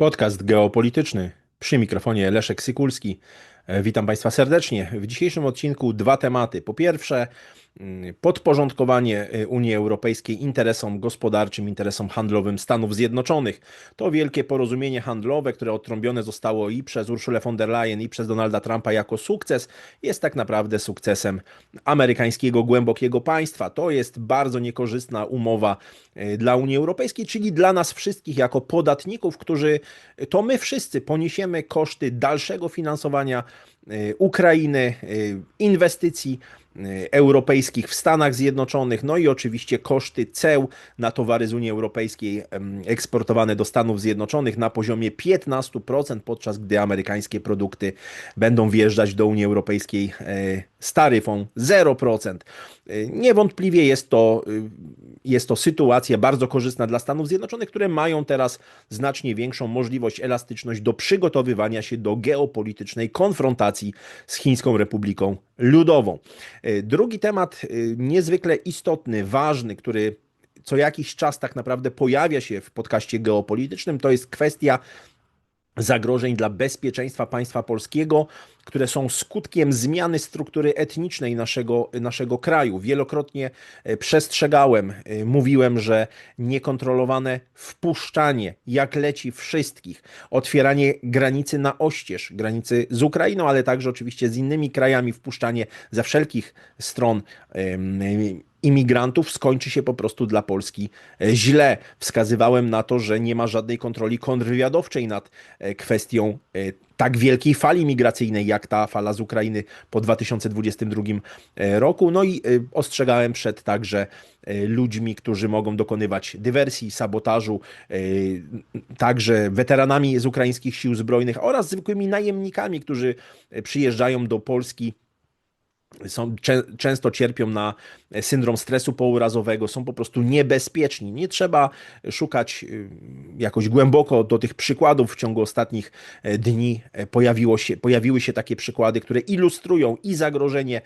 Podcast geopolityczny. Przy mikrofonie Leszek Sykulski. E, Witam Państwa serdecznie. W dzisiejszym odcinku dwa tematy. Po pierwsze, podporządkowanie e, Unii Europejskiej interesom gospodarczym, interesom handlowym Stanów Zjednoczonych. To wielkie porozumienie handlowe, które odtrąbione zostało i przez Urszulę von der Leyen, i przez Donalda Trumpa jako sukces, jest tak naprawdę sukcesem amerykańskiego głębokiego państwa. To jest bardzo niekorzystna umowa e, dla Unii Europejskiej, czyli dla nas wszystkich jako podatników, którzy to my wszyscy poniesiemy koszty dalszego finansowania Ukrainy, inwestycji europejskich w Stanach Zjednoczonych, no i oczywiście koszty ceł na towary z Unii Europejskiej eksportowane do Stanów Zjednoczonych na poziomie 15%, podczas gdy amerykańskie produkty będą wjeżdżać do Unii Europejskiej e, z taryfą 0%. E, Niewątpliwie jest to, y, jest to sytuacja bardzo korzystna dla Stanów Zjednoczonych, które mają teraz znacznie większą możliwość, elastyczność do przygotowywania się do geopolitycznej konfrontacji z Chińską Republiką Ludową. E, Drugi temat y, niezwykle istotny, ważny, który co jakiś czas tak naprawdę pojawia się w podcaście geopolitycznym, to jest kwestia zagrożeń dla bezpieczeństwa państwa polskiego, które są skutkiem zmiany struktury etnicznej naszego, naszego kraju. Wielokrotnie e, przestrzegałem, e, mówiłem, że niekontrolowane wpuszczanie, jak leci wszystkich, otwieranie granicy na oścież, granicy z Ukrainą, ale także oczywiście z innymi krajami, wpuszczanie ze wszelkich stron imigrantów skończy się po prostu dla Polski e, źle. Wskazywałem na to, że nie ma żadnej kontroli kontrwywiadowczej nad e, kwestią e, tak wielkiej fali migracyjnej, jak ta fala z Ukrainy po 2022 roku. No i ostrzegałem przed także ludźmi, którzy mogą dokonywać dywersji, sabotażu, także weteranami z ukraińskich sił zbrojnych oraz zwykłymi najemnikami, którzy przyjeżdżają do Polski są, czę, często cierpią na syndrom stresu pourazowego, są po prostu niebezpieczni. Nie trzeba szukać y, jakoś głęboko do tych przykładów. W ciągu ostatnich e, dni e, pojawiło się, pojawiły się takie przykłady, które ilustrują i zagrożenie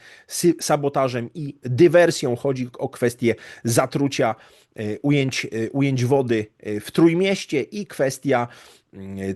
sabotażem, i dywersją. Chodzi o kwestię zatrucia ujęć, ujęć wody w Trójmieście i kwestia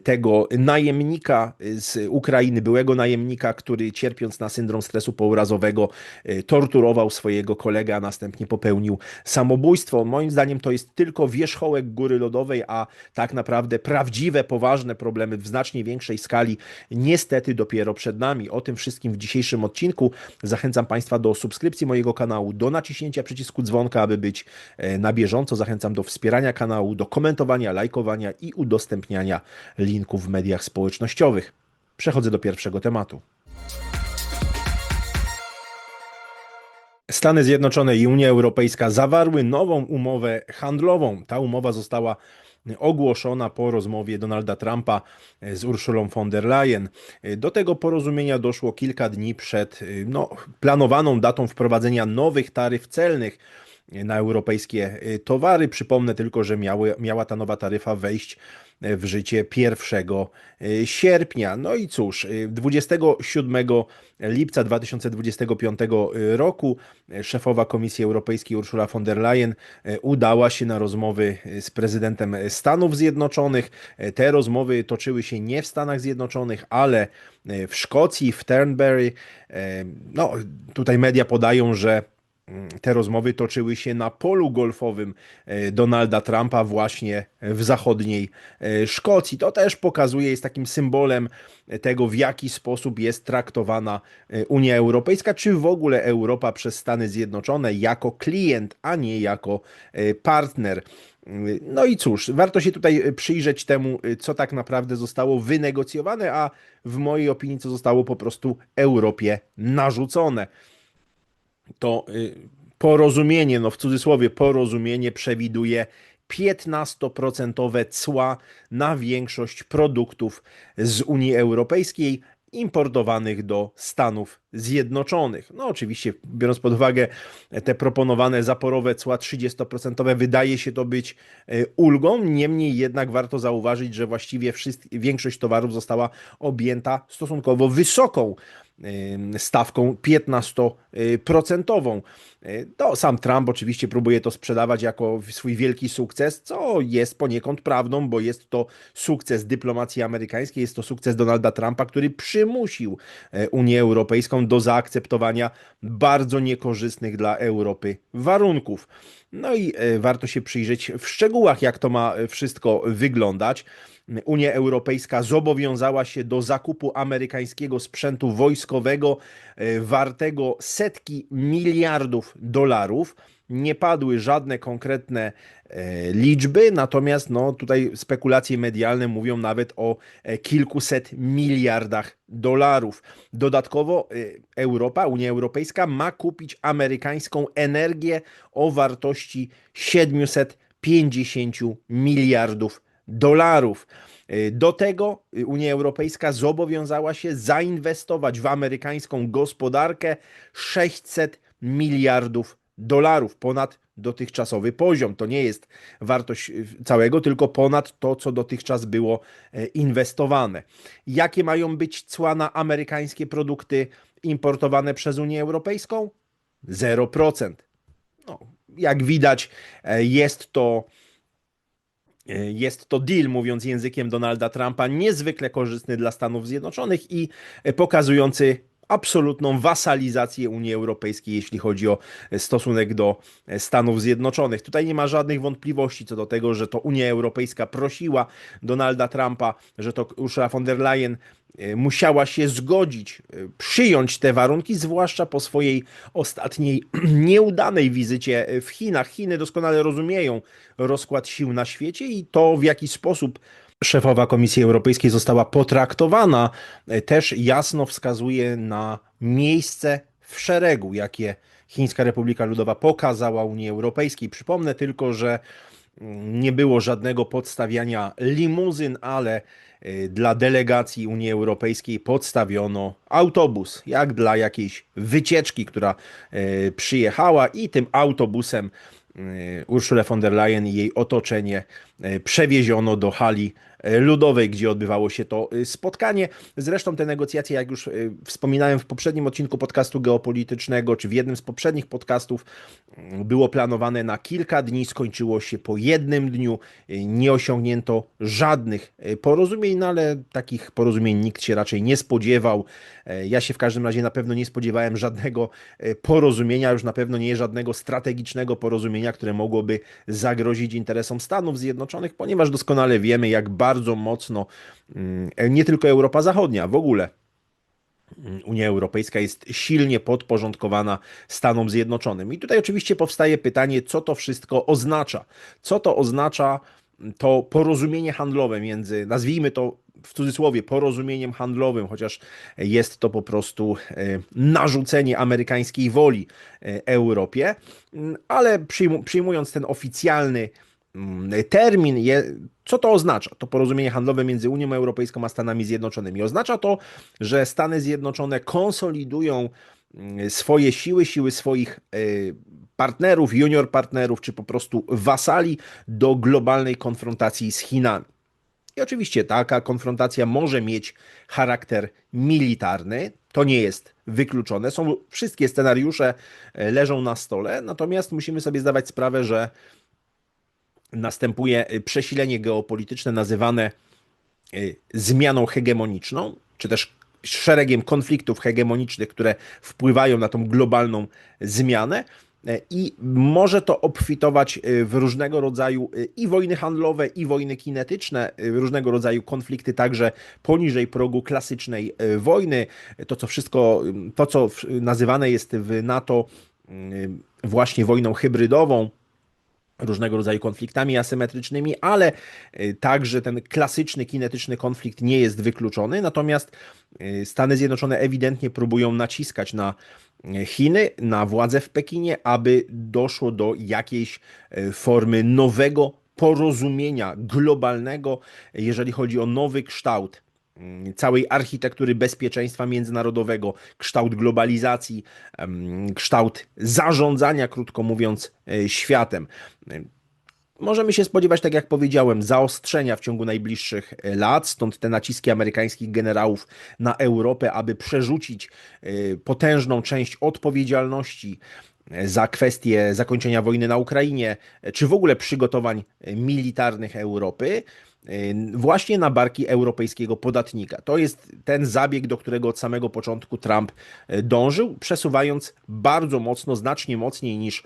tego najemnika z Ukrainy, byłego najemnika, który cierpiąc na syndrom stresu pourazowego e, torturował swojego kolegę, a następnie popełnił samobójstwo. Moim zdaniem to jest tylko wierzchołek góry lodowej, a tak naprawdę prawdziwe, poważne problemy w znacznie większej skali niestety dopiero przed nami. O tym wszystkim w dzisiejszym odcinku. Zachęcam Państwa do subskrypcji mojego kanału, do naciśnięcia przycisku dzwonka, aby być e, na bieżąco. Zachęcam do wspierania kanału, do komentowania, lajkowania i udostępniania linków w mediach społecznościowych. Przechodzę do pierwszego tematu. Stany Zjednoczone i Unia Europejska zawarły nową umowę handlową. Ta umowa została ogłoszona po rozmowie Donalda Trumpa z Urszulą von der Leyen. Do tego porozumienia doszło kilka dni przed no, planowaną datą wprowadzenia nowych taryf celnych na europejskie towary. Przypomnę tylko, że miały, miała ta nowa taryfa wejść w życie 1 sierpnia. No i cóż, 27 lipca 2025 roku szefowa Komisji Europejskiej Ursula von der Leyen udała się na rozmowy z prezydentem Stanów Zjednoczonych. Te rozmowy toczyły się nie w Stanach Zjednoczonych, ale w Szkocji, w Turnberry. No, tutaj media podają, że te rozmowy toczyły się na polu golfowym e, Donalda Trumpa właśnie w zachodniej e, Szkocji. To też pokazuje, jest takim symbolem tego, w jaki sposób jest traktowana e, Unia Europejska, czy w ogóle Europa przez Stany Zjednoczone jako klient, a nie jako partner. No i cóż, warto się tutaj przyjrzeć temu, co tak naprawdę zostało wynegocjowane, a w mojej opinii, co zostało po prostu Europie narzucone to y, porozumienie, no w cudzysłowie porozumienie przewiduje 15% cła na większość produktów z Unii Europejskiej importowanych do Stanów Zjednoczonych. No oczywiście, biorąc pod uwagę te proponowane zaporowe cła 30%, wydaje się to być e, ulgą, niemniej jednak warto zauważyć, że właściwie większość towarów została objęta stosunkowo wysoką stawką 15%. To sam Trump oczywiście próbuje to sprzedawać jako swój wielki sukces, co jest poniekąd prawdą, bo jest to sukces dyplomacji amerykańskiej, jest to sukces Donalda Trumpa, który przymusił e, Unię Europejską do zaakceptowania bardzo niekorzystnych dla Europy warunków. No i e, warto się przyjrzeć w szczegółach, jak to ma wszystko wyglądać. Unia Europejska zobowiązała się do zakupu amerykańskiego sprzętu wojskowego e, wartego setki miliardów dolarów. Nie padły żadne konkretne e, liczby, natomiast no, tutaj spekulacje medialne mówią nawet o e, kilkuset miliardach dolarów. Dodatkowo Europa, Unia Europejska ma kupić amerykańską energię o wartości 750 miliardów dolarów. Y, do tego Unia Europejska zobowiązała się zainwestować w amerykańską gospodarkę 600 miliardów dolarów, ponad dotychczasowy poziom. To nie jest wartość y, całego, tylko ponad to, co dotychczas było y, inwestowane. Jakie mają być cła na amerykańskie produkty importowane przez Unię Europejską? 0%. No, jak widać, e, jest to E, jest to deal, mówiąc językiem Donalda Trumpa, niezwykle korzystny dla Stanów Zjednoczonych i e, pokazujący absolutną wasalizację Unii Europejskiej, jeśli chodzi o stosunek do Stanów Zjednoczonych. Tutaj nie ma żadnych wątpliwości co do tego, że to Unia Europejska prosiła Donalda Trumpa, że to Ursula von der Leyen e, musiała się zgodzić, e, przyjąć te warunki, zwłaszcza po swojej ostatniej nieudanej wizycie w Chinach. Chiny doskonale rozumieją rozkład sił na świecie i to, w jaki sposób szefowa Komisji Europejskiej została potraktowana, e, też jasno wskazuje na miejsce w szeregu, jakie Chińska Republika Ludowa pokazała Unii Europejskiej. Przypomnę tylko, że mm, nie było żadnego podstawiania limuzyn, ale e, dla delegacji Unii Europejskiej podstawiono autobus, jak dla jakiejś wycieczki, która e, przyjechała, i tym autobusem Urszulę von der Leyen i jej otoczenie przewieziono do hali ludowej, gdzie odbywało się to e, spotkanie. Zresztą te negocjacje, jak już e, wspominałem w poprzednim odcinku podcastu geopolitycznego, czy w jednym z poprzednich podcastów, mm, było planowane na kilka dni, skończyło się po jednym dniu. Nie osiągnięto żadnych porozumień, no ale takich porozumień nikt się raczej nie spodziewał. Ja się w każdym razie na pewno nie spodziewałem żadnego porozumienia, już na pewno nie żadnego strategicznego porozumienia, które mogłoby zagrozić interesom Stanów Zjednoczonych, ponieważ doskonale wiemy, jak bardzo bardzo mocno mm, nie tylko Europa Zachodnia, w ogóle mm, Unia Europejska jest silnie podporządkowana Stanom Zjednoczonym. I tutaj oczywiście powstaje pytanie, co to wszystko oznacza? Co to oznacza to porozumienie handlowe między, nazwijmy to w cudzysłowie, porozumieniem handlowym, chociaż jest to po prostu e, narzucenie amerykańskiej woli e, Europie, mm, ale przyjmując ten oficjalny Mm, termin, je, co to oznacza? To porozumienie handlowe między Unią Europejską a Stanami Zjednoczonymi. Oznacza to, że Stany Zjednoczone konsolidują mm, swoje siły, siły swoich e, partnerów, junior partnerów, czy po prostu wasali do globalnej konfrontacji z Chinami. I oczywiście taka konfrontacja może mieć charakter militarny, to nie jest wykluczone. Są wszystkie scenariusze e, leżą na stole, natomiast musimy sobie zdawać sprawę, że następuje y, przesilenie geopolityczne nazywane y, zmianą hegemoniczną, czy też szeregiem konfliktów hegemonicznych, które wpływają na tą globalną zmianę. Y, I może to obfitować w różnego rodzaju i wojny handlowe, i wojny kinetyczne, różnego rodzaju konflikty, także poniżej progu klasycznej wojny. To, co wszystko, to, co nazywane jest w NATO właśnie wojną hybrydową, różnego rodzaju konfliktami asymetrycznymi, ale y, także ten klasyczny kinetyczny konflikt nie jest wykluczony. Natomiast y, Stany Zjednoczone ewidentnie próbują naciskać na y, Chiny, na władze w Pekinie, aby doszło do jakiejś formy nowego porozumienia globalnego, jeżeli chodzi o nowy kształt całej architektury bezpieczeństwa międzynarodowego, kształt globalizacji, kształt zarządzania, krótko mówiąc, e, światem. Możemy się spodziewać, tak jak powiedziałem, zaostrzenia w ciągu najbliższych lat, stąd te naciski amerykańskich generałów na Europę, aby przerzucić potężną część odpowiedzialności za kwestię zakończenia wojny na Ukrainie, czy w ogóle przygotowań militarnych Europy, właśnie na barki europejskiego podatnika. To jest ten zabieg, do którego od samego początku Trump dążył, przesuwając bardzo mocno, znacznie mocniej niż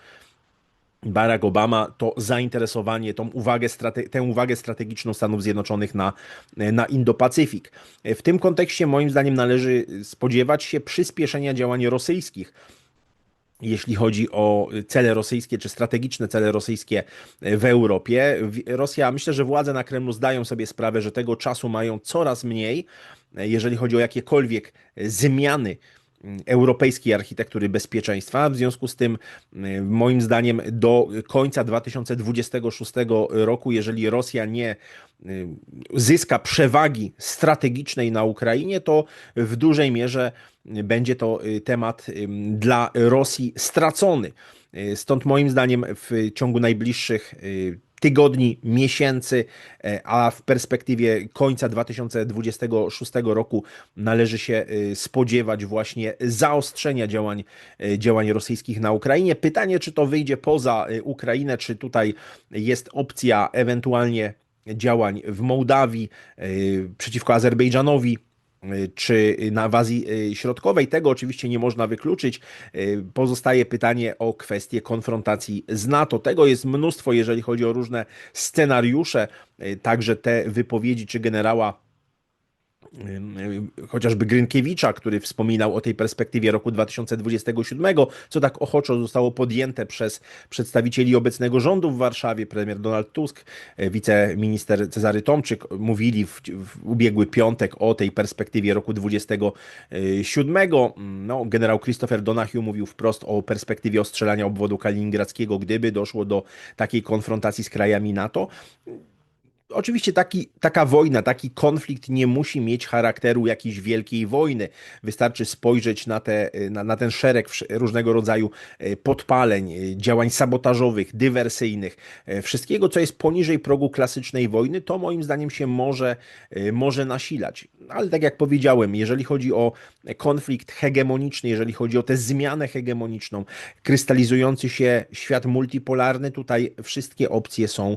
Barack Obama to zainteresowanie, tą uwagę, tę uwagę strategiczną Stanów Zjednoczonych na, na Indo-Pacyfik. W tym kontekście moim zdaniem należy spodziewać się przyspieszenia działań rosyjskich jeśli chodzi o cele rosyjskie czy strategiczne cele rosyjskie w Europie. Rosja, myślę, że władze na Kremlu zdają sobie sprawę, że tego czasu mają coraz mniej, jeżeli chodzi o jakiekolwiek zmiany europejskiej architektury bezpieczeństwa. W związku z tym, moim zdaniem, do końca 2026 roku, jeżeli Rosja nie zyska przewagi strategicznej na Ukrainie, to w dużej mierze będzie to y, temat dla Rosji stracony. Y, stąd moim zdaniem w ciągu najbliższych y, tygodni, miesięcy, a w perspektywie końca 2026 roku należy się spodziewać właśnie zaostrzenia działań, działań rosyjskich na Ukrainie. Pytanie, czy to wyjdzie poza Ukrainę, czy tutaj jest opcja ewentualnie działań w Mołdawii przeciwko Azerbejdżanowi czy na Azji y, Środkowej. Tego oczywiście nie można wykluczyć. Y, pozostaje pytanie o kwestię konfrontacji z NATO. Tego jest mnóstwo, jeżeli chodzi o różne scenariusze, y, także te wypowiedzi czy generała chociażby Grynkiewicza, który wspominał o tej perspektywie roku 2027, co tak ochoczo zostało podjęte przez przedstawicieli obecnego rządu w Warszawie, premier Donald Tusk, e, wiceminister Cezary Tomczyk, mówili w, w ubiegły piątek o tej perspektywie roku 2027. No, generał Christopher Donahue mówił wprost o perspektywie ostrzelania obwodu kaliningradzkiego, gdyby doszło do takiej konfrontacji z krajami NATO. Oczywiście taki, taka wojna, taki konflikt nie musi mieć charakteru jakiejś wielkiej wojny. Wystarczy spojrzeć na, te, na, na ten szereg różnego rodzaju e, podpaleń, e, działań sabotażowych, dywersyjnych, e, wszystkiego, co jest poniżej progu klasycznej wojny, to moim zdaniem się może, może nasilać. Ale tak jak powiedziałem, jeżeli chodzi o konflikt hegemoniczny, jeżeli chodzi o tę zmianę hegemoniczną, krystalizujący się świat multipolarny, tutaj wszystkie opcje są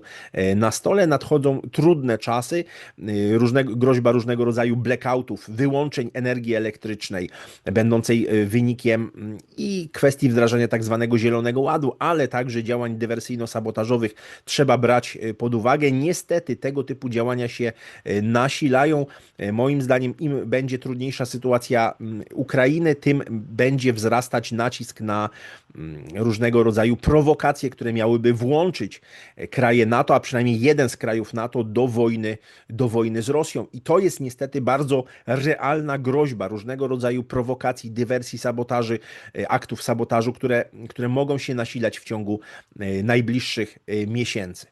na stole, nadchodzą trudne czasy, y, różnego, groźba różnego rodzaju blackoutów, wyłączeń energii elektrycznej, będącej y, wynikiem mm, i kwestii wdrażania tak zwanego zielonego ładu, ale także działań dywersyjno-sabotażowych trzeba brać y, pod uwagę. Niestety tego typu działania się nasilają. Moim zdaniem im będzie trudniejsza sytuacja mm, Ukrainy, tym będzie wzrastać nacisk na mm, różnego rodzaju prowokacje, które miałyby włączyć kraje NATO, a przynajmniej jeden z krajów NATO NATO do wojny, do wojny z Rosją. I to jest niestety bardzo realna groźba różnego rodzaju prowokacji, dywersji, sabotaży, e, aktów sabotażu, które, które mogą się nasilać w ciągu e, najbliższych e, miesięcy.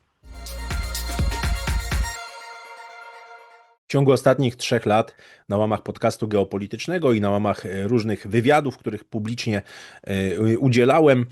W ciągu ostatnich trzech lat na łamach podcastu geopolitycznego i na łamach różnych wywiadów, których publicznie udzielałem,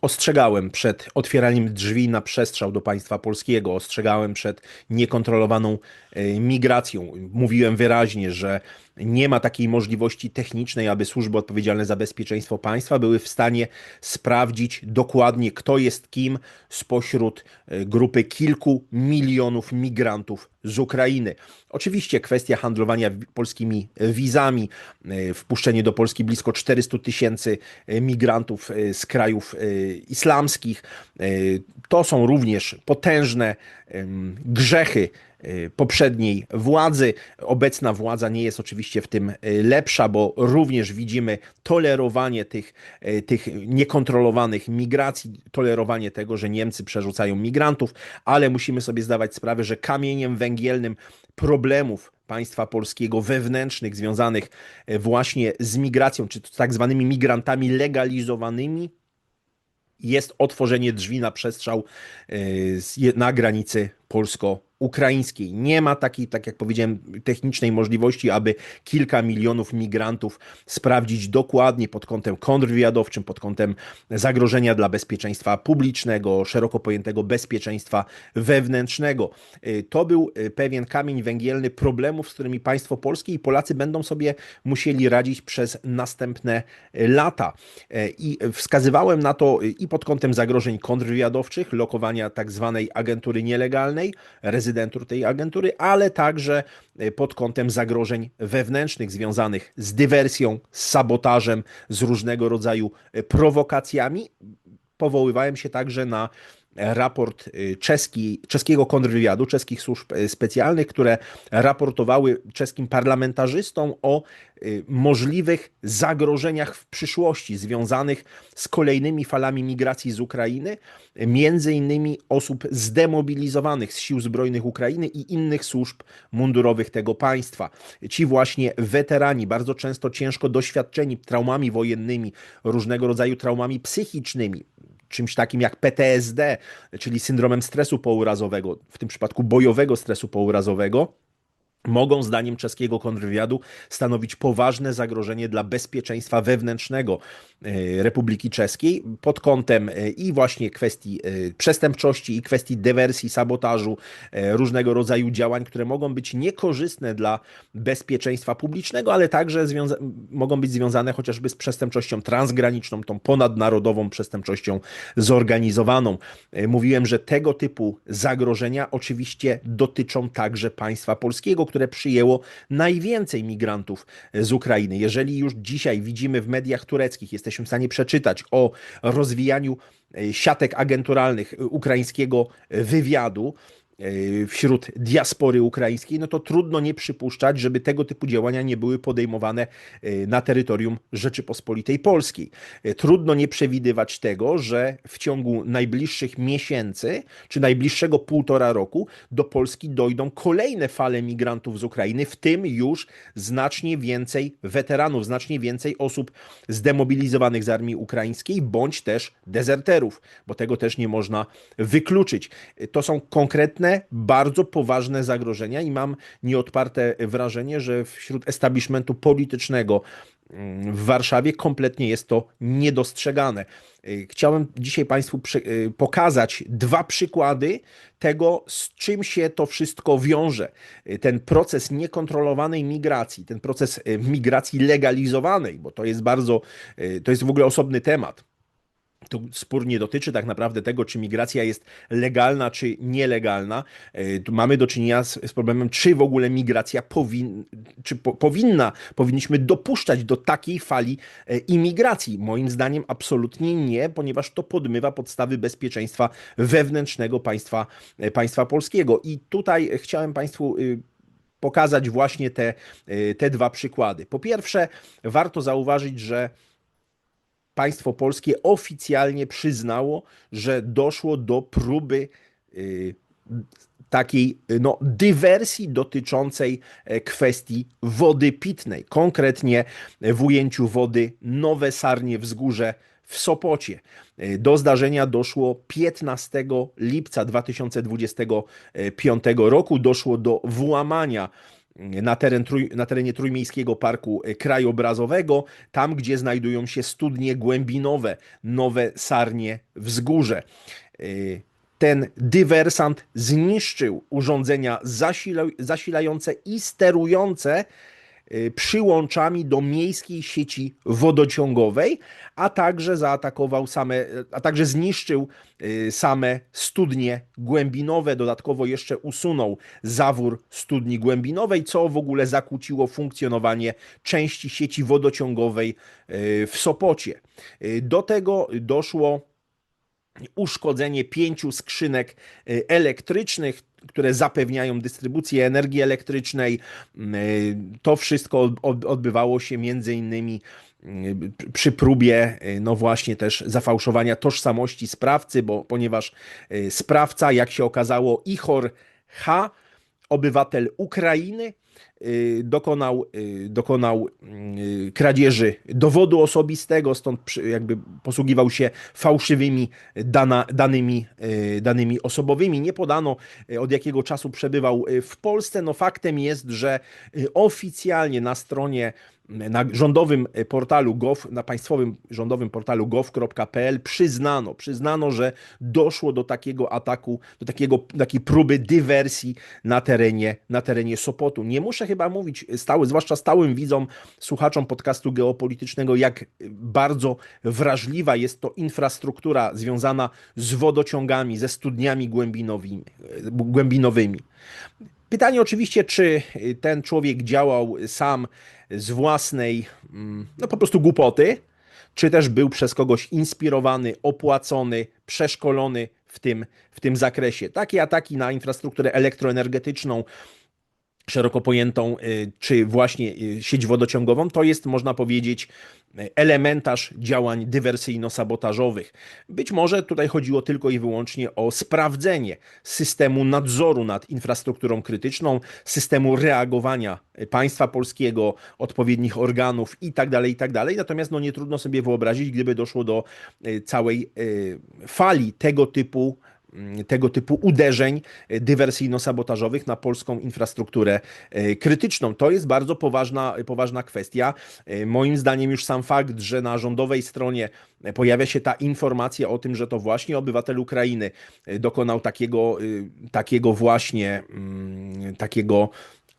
ostrzegałem przed otwieraniem drzwi na przestrzał do państwa polskiego, ostrzegałem przed niekontrolowaną e, migracją. Mówiłem wyraźnie, że nie ma takiej możliwości technicznej, aby służby odpowiedzialne za bezpieczeństwo państwa były w stanie sprawdzić dokładnie, kto jest kim spośród e, grupy kilku milionów migrantów z Ukrainy. Oczywiście kwestia handlowania polskimi wizami, e, wpuszczenie do Polski blisko 400 tysięcy e, migrantów z krajów islamskich, to są również potężne grzechy Y, poprzedniej władzy. Obecna władza nie jest oczywiście w tym y, lepsza, bo również widzimy tolerowanie tych, y, tych niekontrolowanych migracji, tolerowanie tego, że Niemcy przerzucają migrantów, ale musimy sobie zdawać sprawę, że kamieniem węgielnym problemów państwa polskiego wewnętrznych związanych właśnie z migracją, czy tak zwanymi migrantami legalizowanymi, jest otworzenie drzwi na przestrzał na granicy polsko ukraińskiej. Nie ma takiej, tak jak powiedziałem, technicznej możliwości, aby kilka milionów migrantów sprawdzić dokładnie pod kątem kontrwywiadowczym, pod kątem zagrożenia dla bezpieczeństwa publicznego, szeroko pojętego bezpieczeństwa wewnętrznego. Y, To był y, pewien kamień węgielny problemów, z którymi państwo polskie i Polacy będą sobie musieli radzić przez następne y, lata. I wskazywałem na to i pod kątem zagrożeń kontrwywiadowczych, lokowania tak zwanej agentury nielegalnej, rezydentur tej agentury, ale także y, pod kątem zagrożeń wewnętrznych związanych z dywersją, z sabotażem, z różnego rodzaju y, prowokacjami. Powoływałem się także na raport y, czeski, czeskiego kontrwywiadu, czeskich służb y, specjalnych, które raportowały czeskim parlamentarzystom o y, możliwych zagrożeniach w przyszłości związanych z kolejnymi falami migracji z Ukrainy, między innymi osób zdemobilizowanych z sił zbrojnych Ukrainy i innych służb mundurowych tego państwa. Ci właśnie weterani, bardzo często ciężko doświadczeni traumami wojennymi, różnego rodzaju traumami psychicznymi, czymś takim jak PTSD, czyli syndromem stresu pourazowego, w tym przypadku bojowego stresu pourazowego, mogą zdaniem czeskiego kontrwywiadu stanowić poważne zagrożenie dla bezpieczeństwa wewnętrznego e, Republiki Czeskiej pod kątem e, i właśnie kwestii e, przestępczości i kwestii dywersji, sabotażu, różnego rodzaju działań, które mogą być niekorzystne dla bezpieczeństwa publicznego, ale także mogą być związane chociażby z przestępczością transgraniczną, tą ponadnarodową przestępczością zorganizowaną. Mówiłem, że tego typu zagrożenia oczywiście dotyczą także państwa polskiego, które przyjęło najwięcej migrantów z Ukrainy. Jeżeli już dzisiaj widzimy w mediach tureckich, jesteśmy w stanie przeczytać o rozwijaniu e, siatek agenturalnych e, ukraińskiego wywiadu, e, wśród diaspory ukraińskiej, no to trudno nie przypuszczać, żeby tego typu działania nie były podejmowane e, na terytorium Rzeczypospolitej Polskiej. E, Trudno nie przewidywać tego, że w ciągu najbliższych miesięcy, czy najbliższego półtora roku do Polski dojdą kolejne fale migrantów z Ukrainy, w tym już znacznie więcej weteranów, znacznie więcej osób zdemobilizowanych z armii ukraińskiej, bądź też dezerterów, bo tego też nie można wykluczyć. To są konkretne, bardzo poważne zagrożenia i mam nieodparte wrażenie, że wśród establishmentu politycznego mm, w Warszawie kompletnie jest to niedostrzegane. Y, Chciałem dzisiaj Państwu y, pokazać dwa przykłady tego, z czym się to wszystko wiąże. Y, Ten proces niekontrolowanej migracji, ten proces migracji legalizowanej, bo to jest bardzo, to jest w ogóle osobny temat. Tu spór nie dotyczy tak naprawdę tego, czy migracja jest legalna, czy nielegalna. E, Tu mamy do czynienia z, z problemem, czy w ogóle migracja powin, czy po, powinna, powinniśmy dopuszczać do takiej fali e, imigracji. Moim zdaniem absolutnie nie, ponieważ to podmywa podstawy bezpieczeństwa wewnętrznego państwa, e, państwa polskiego. I tutaj chciałem Państwu y, pokazać właśnie te, y, te dwa przykłady. Po pierwsze, warto zauważyć, że państwo polskie oficjalnie przyznało, że doszło do próby y, takiej y, no, dywersji dotyczącej e, kwestii wody pitnej, konkretnie w ujęciu wody Nowe Sarnie Wzgórze w Sopocie. Y, Do zdarzenia doszło 15 lipca 2025 roku. Doszło do włamania na, teren, na terenie Trójmiejskiego Parku Krajobrazowego, tam gdzie znajdują się studnie głębinowe, nowe sarnie wzgórze. Y, Ten dywersant zniszczył urządzenia zasila- zasilające i sterujące przyłączami do miejskiej sieci wodociągowej, a także zaatakował same, a także zniszczył y, same studnie głębinowe. Dodatkowo jeszcze usunął zawór studni głębinowej, co w ogóle zakłóciło funkcjonowanie części sieci wodociągowej y, w Sopocie. Y, Do tego doszło uszkodzenie pięciu skrzynek y, elektrycznych, które zapewniają dystrybucję energii elektrycznej. Y, To wszystko od- od- odbywało się między innymi y, przy próbie, y, no właśnie też zafałszowania tożsamości sprawcy, bo ponieważ sprawca, jak się okazało, Ichor H., obywatel Ukrainy, dokonał, y, dokonał y, kradzieży dowodu osobistego, stąd jakby posługiwał się fałszywymi dana, danymi, y, danymi osobowymi. Nie podano y, od jakiego czasu przebywał y, w Polsce. No faktem jest, że y, oficjalnie na stronie na rządowym portalu gov, na państwowym rządowym portalu gov.pl przyznano, przyznano, że doszło do takiego ataku, do takiego, takiej próby dywersji na terenie, na terenie Sopotu. Nie muszę chyba mówić stały, zwłaszcza stałym widzom, słuchaczom podcastu geopolitycznego, jak bardzo wrażliwa jest to infrastruktura związana z wodociągami, ze studniami głębinowymi. głębinowymi. Pytanie oczywiście, czy ten człowiek działał sam z własnej, mm, no po prostu głupoty, czy też był przez kogoś inspirowany, opłacony, przeszkolony w tym, w tym zakresie. Takie ataki na infrastrukturę elektroenergetyczną, szeroko pojętą, y, czy właśnie y, sieć wodociągową, to jest, można powiedzieć, y, elementarz działań dywersyjno-sabotażowych. Być może tutaj chodziło tylko i wyłącznie o sprawdzenie systemu nadzoru nad infrastrukturą krytyczną, systemu reagowania państwa polskiego, odpowiednich organów itd., itd. Natomiast no, nie trudno sobie wyobrazić, gdyby doszło do y, całej y, fali tego typu mm, tego typu uderzeń y, dywersyjno-sabotażowych na polską infrastrukturę y, krytyczną. To jest bardzo poważna, poważna kwestia. Y, Moim zdaniem już sam fakt, że na rządowej stronie pojawia się ta informacja o tym, że to właśnie obywatel Ukrainy y, dokonał takiego, y, takiego właśnie mm, takiego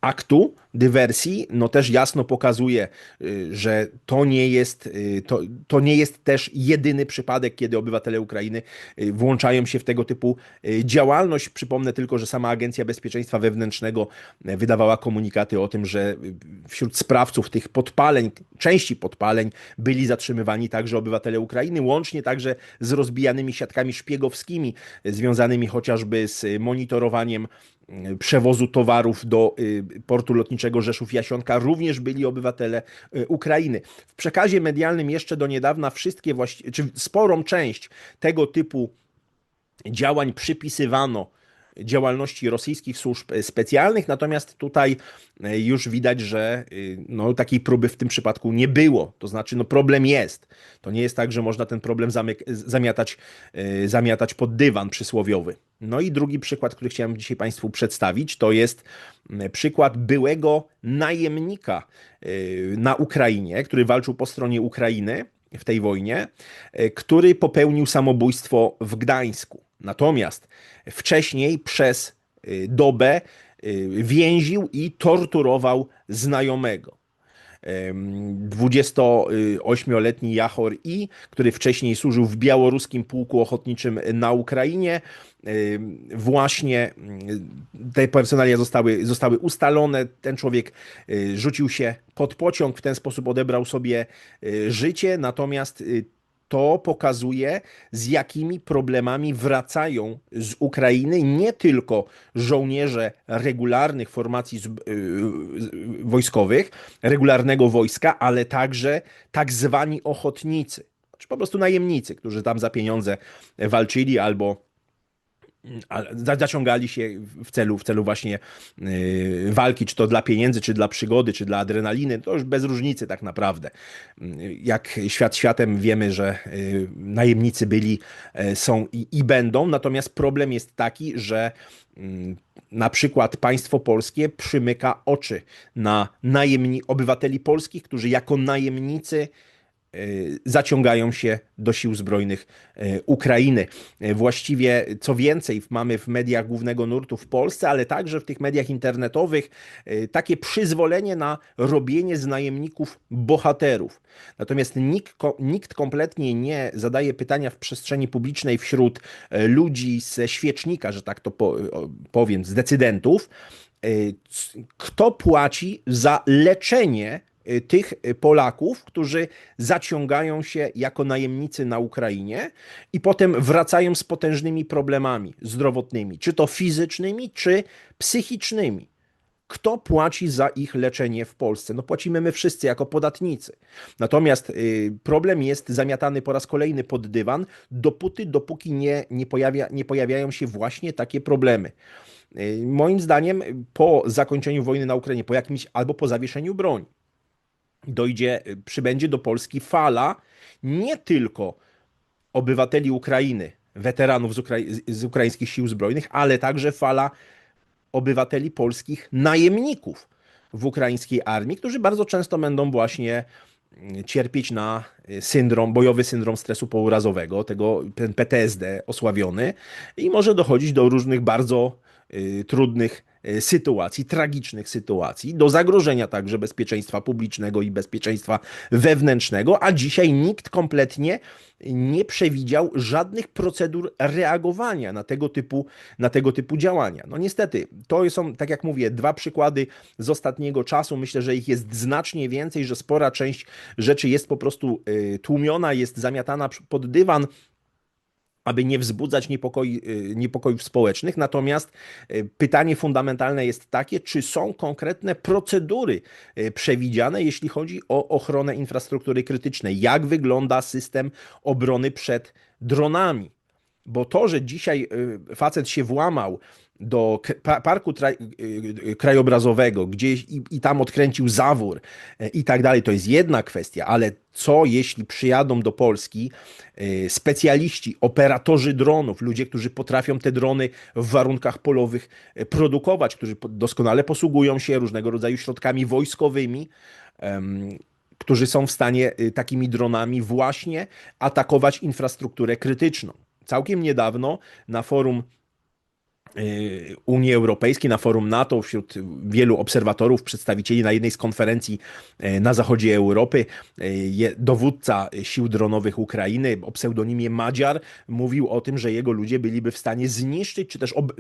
aktu dywersji, no też jasno pokazuje, y, że to nie jest, y, to, to nie jest też jedyny przypadek, kiedy obywatele Ukrainy y, włączają się w tego typu działalność. Przypomnę tylko, że sama Agencja Bezpieczeństwa Wewnętrznego wydawała komunikaty o tym, że wśród sprawców tych podpaleń, części podpaleń byli zatrzymywani także obywatele Ukrainy, łącznie także z rozbijanymi siatkami szpiegowskimi, związanymi chociażby z monitorowaniem przewozu towarów do portu lotniczego Rzeszów-Jasionka również byli obywatele y, Ukrainy. W przekazie medialnym jeszcze do niedawna wszystkie czy sporą część tego typu działań przypisywano działalności rosyjskich służb specjalnych, natomiast tutaj e, już widać, że y, no, takiej próby w tym przypadku nie było. To znaczy, no, problem jest. To nie jest tak, że można ten problem zamiatać, y, zamiatać pod dywan przysłowiowy. No i drugi przykład, który chciałem dzisiaj Państwu przedstawić, to jest przykład byłego najemnika y, na Ukrainie, który walczył po stronie Ukrainy w tej wojnie, który popełnił samobójstwo w Gdańsku. Natomiast wcześniej przez y, dobę y, więził i torturował znajomego. Em, 28-letni Jachor I, który wcześniej służył w białoruskim pułku ochotniczym na Ukrainie. Właśnie mm, te personalia zostały, zostały ustalone. Ten człowiek y, rzucił się pod pociąg, w ten sposób odebrał sobie życie, natomiast to pokazuje, z jakimi problemami wracają z Ukrainy nie tylko żołnierze regularnych formacji y, y, wojskowych, regularnego wojska, ale także tak zwani ochotnicy, czy po prostu najemnicy, którzy tam za pieniądze walczyli albo zaciągali się w celu, w celu właśnie y, walki, czy to dla pieniędzy, czy dla przygody, czy dla adrenaliny, to już bez różnicy tak naprawdę. Y, Jak świat światem wiemy, że y, najemnicy byli, są i, i będą, natomiast problem jest taki, że mm, na przykład państwo polskie przymyka oczy na najemni obywateli polskich, którzy jako najemnicy zaciągają się do sił zbrojnych y, Ukrainy. Y, Właściwie co więcej, mamy w mediach głównego nurtu w Polsce, ale także w tych mediach internetowych takie przyzwolenie na robienie z najemników bohaterów. Natomiast nikt, nikt kompletnie nie zadaje pytania w przestrzeni publicznej wśród ludzi ze świecznika, że tak to powiem, z decydentów, kto płaci za leczenie tych y, Polaków, którzy zaciągają się jako najemnicy na Ukrainie i potem wracają z potężnymi problemami zdrowotnymi, czy to fizycznymi, czy psychicznymi. Kto płaci za ich leczenie w Polsce? No płacimy my wszyscy jako podatnicy. Natomiast y, problem jest zamiatany po raz kolejny pod dywan, dopóty, dopóki nie, nie, pojawia, nie pojawiają się właśnie takie problemy. y, moim zdaniem po zakończeniu wojny na Ukrainie, po jakimś albo po zawieszeniu broni, dojdzie, przybędzie do Polski fala nie tylko obywateli Ukrainy, weteranów z, z ukraińskich sił zbrojnych, ale także fala obywateli polskich najemników w ukraińskiej armii, którzy bardzo często będą właśnie mm, cierpieć na y, syndrom, bojowy syndrom stresu pourazowego, tego ten PTSD osławiony i może dochodzić do różnych bardzo y, trudnych sytuacji, tragicznych sytuacji, do zagrożenia także bezpieczeństwa publicznego i bezpieczeństwa wewnętrznego, a dzisiaj nikt kompletnie nie przewidział żadnych procedur reagowania na tego typu, na tego typu działania. No niestety, to są, tak jak mówię, dwa przykłady z ostatniego czasu. Myślę, że ich jest znacznie więcej, że spora część rzeczy jest po prostu y, tłumiona, jest zamiatana pod dywan aby nie wzbudzać niepokoi, y, niepokojów społecznych. Natomiast y, pytanie fundamentalne jest takie, czy są konkretne procedury y, przewidziane, jeśli chodzi o ochronę infrastruktury krytycznej? Jak wygląda system obrony przed dronami? Bo to, że dzisiaj facet się włamał do parku tra- krajobrazowego, gdzieś i, i tam odkręcił zawór e, i tak dalej, to jest jedna kwestia, ale co jeśli przyjadą do Polski e, specjaliści, operatorzy dronów, ludzie, którzy potrafią te drony w warunkach polowych e, produkować, którzy doskonale posługują się różnego rodzaju środkami wojskowymi, którzy są w stanie y, takimi dronami właśnie atakować infrastrukturę krytyczną. Całkiem niedawno na forum y, Unii Europejskiej, na forum NATO, wśród wielu obserwatorów, przedstawicieli na jednej z konferencji y, na zachodzie Europy, y, dowódca sił dronowych Ukrainy o pseudonimie Madziar mówił o tym, że jego ludzie byliby w stanie zniszczyć, czy też ob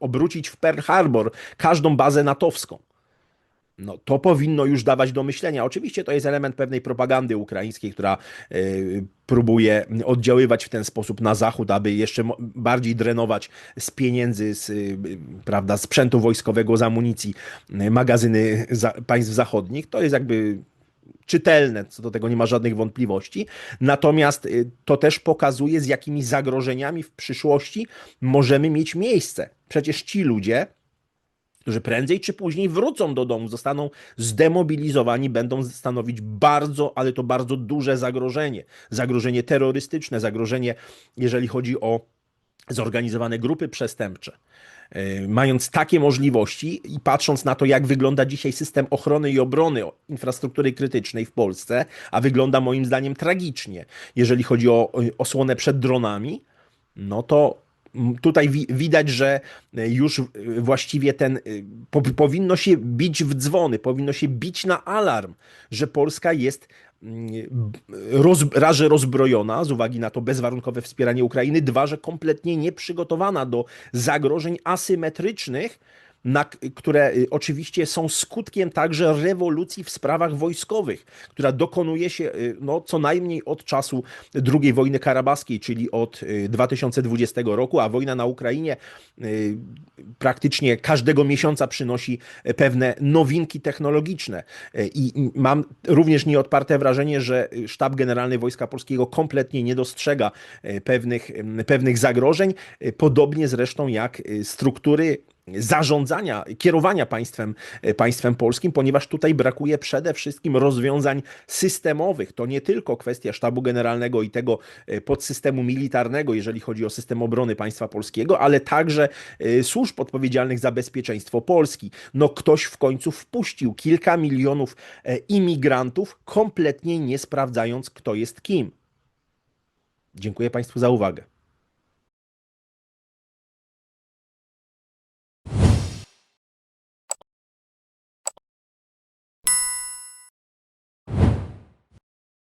obrócić w Pearl Harbor każdą bazę natowską. No, to powinno już dawać do myślenia. Oczywiście to jest element pewnej propagandy ukraińskiej, która y, próbuje oddziaływać w ten sposób na Zachód, aby jeszcze bardziej drenować z pieniędzy, z y, prawda, sprzętu wojskowego, z amunicji y, magazyny państw zachodnich. To jest jakby czytelne, co do tego nie ma żadnych wątpliwości. Natomiast y, to też pokazuje, z jakimi zagrożeniami w przyszłości możemy mieć miejsce. Przecież ci ludzie, którzy prędzej czy później wrócą do domu, zostaną zdemobilizowani, będą stanowić bardzo, ale to bardzo duże zagrożenie. Zagrożenie terrorystyczne, zagrożenie, jeżeli chodzi o zorganizowane grupy przestępcze. Yy, Mając takie możliwości i patrząc na to, jak wygląda dzisiaj system ochrony i obrony infrastruktury krytycznej w Polsce, a wygląda moim zdaniem tragicznie, jeżeli chodzi o y, osłonę przed dronami, no to tutaj wi- widać, że y, już y, właściwie ten y, po, powinno się bić w dzwony, powinno się bić na alarm, że Polska jest roz, rozbrojona z uwagi na to bezwarunkowe wspieranie Ukrainy, dwa, że kompletnie nieprzygotowana do zagrożeń asymetrycznych, na, które y, oczywiście są skutkiem także rewolucji w sprawach wojskowych, która dokonuje się y, no, co najmniej od czasu II wojny karabaskiej, czyli od y, 2020 roku, a wojna na Ukrainie y, praktycznie każdego miesiąca przynosi y, pewne nowinki technologiczne. Y, I mam również nieodparte wrażenie, że y, Sztab Generalny Wojska Polskiego kompletnie nie dostrzega y, pewnych, y, pewnych zagrożeń, y, podobnie zresztą jak y, struktury zarządzania, kierowania państwem, e, państwem polskim, ponieważ tutaj brakuje przede wszystkim rozwiązań systemowych. To nie tylko kwestia sztabu generalnego i tego e, podsystemu militarnego, jeżeli chodzi o system obrony państwa polskiego, ale także e, służb odpowiedzialnych za bezpieczeństwo Polski. No ktoś w końcu wpuścił kilka milionów imigrantów, kompletnie nie sprawdzając, kto jest kim. Dziękuję Państwu za uwagę.